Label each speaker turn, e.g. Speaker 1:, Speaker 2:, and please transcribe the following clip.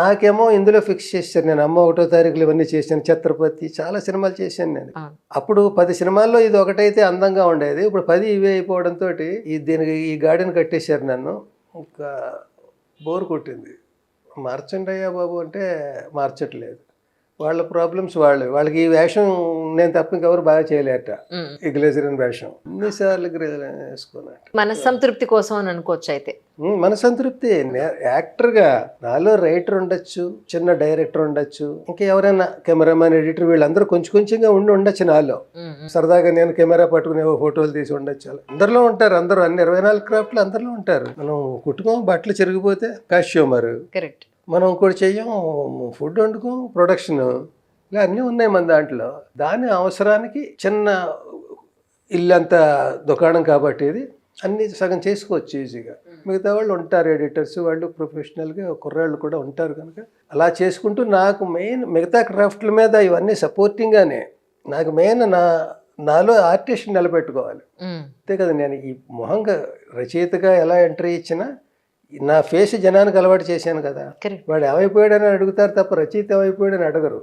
Speaker 1: నాకేమో ఇందులో ఫిక్స్ చేశాను నేను అమ్మ ఒకటో తారీఖులు ఇవన్నీ చేశాను. ఛత్రపతి చాలా సినిమాలు చేశాను నేను. అప్పుడు పది సినిమాల్లో ఇది ఒకటైతే అందంగా ఉండేది. ఇప్పుడు పది ఇవే అయిపోవడంతో ఈ దీనికి ఈ గార్డెన్ కట్టేశారు నన్ను. ఇంకా బోర్ కొట్టింది. మార్చండి అయ్యా బాబు అంటే మార్చట్లేదు. వాళ్ళ ప్రాబ్లమ్స్ వాళ్ళు. వాళ్ళకి ఈ వేషం నేను తప్ప ఇంకెవరు బాగా చేయలేట. ఈ గ్లేజరిన్ వేషం. ఎన్నిసార్లు గ్లేజరిన్ వేసుకున్నట్టు.
Speaker 2: మనస్సంతృప్తి కోసం అని అనుకోవచ్చు అయితే.
Speaker 1: మన సంతృప్తి యాక్టర్గా నాలో రైటర్ ఉండొచ్చు చిన్న డైరెక్టర్ ఉండొచ్చు ఇంకా ఎవరైనా కెమెరామెన్ ఎడిటర్ వీళ్ళందరూ కొంచెం కొంచెంగా ఉండి ఉండొచ్చు నాలో. సరదాగా నేను కెమెరా పట్టుకుని ఏవో ఫోటోలు తీసి ఉండొచ్చు. అందరిలో ఉంటారు అందరూ అన్ని ఇరవై నాలుగు క్రాఫ్ట్లు అందరిలో ఉంటారు. మనం కుటుంబం బట్టలు చిరిగిపోతే కాస్ట్యూమర్
Speaker 2: కరెక్ట్
Speaker 1: మనం ఇంకోటి చెయ్యం ఫుడ్ వండుకోం ప్రొడక్షన్. ఇలా అన్నీ ఉన్నాయి మన దాంట్లో. దాని అవసరానికి చిన్న ఇల్లంతా దుకాణం కాబట్టి ఇది అన్ని సగం చేసుకోవచ్చు ఈజీగా. మిగతా వాళ్ళు ఉంటారు ఎడిటర్స్ వాళ్ళు ప్రొఫెషనల్గా కుర్రాళ్ళు కూడా ఉంటారు కనుక. అలా చేసుకుంటూ నాకు మెయిన్ మిగతా క్రాఫ్ట్ల మీద ఇవన్నీ సపోర్టింగ్గానే నాకు మెయిన్ నా నాలో ఆర్టిస్ట్ నిలబెట్టుకోవాలి. అంతే కదా నేను ఈ మొహంగా రచయితగా ఎలా ఎంట్రీ ఇచ్చినా నా ఫేస్ జనానికి అలవాటు చేశాను కదా. వాడు ఏమైపోయాడని అడుగుతారు తప్ప రచయిత ఏమైపోయాడని అడగరు.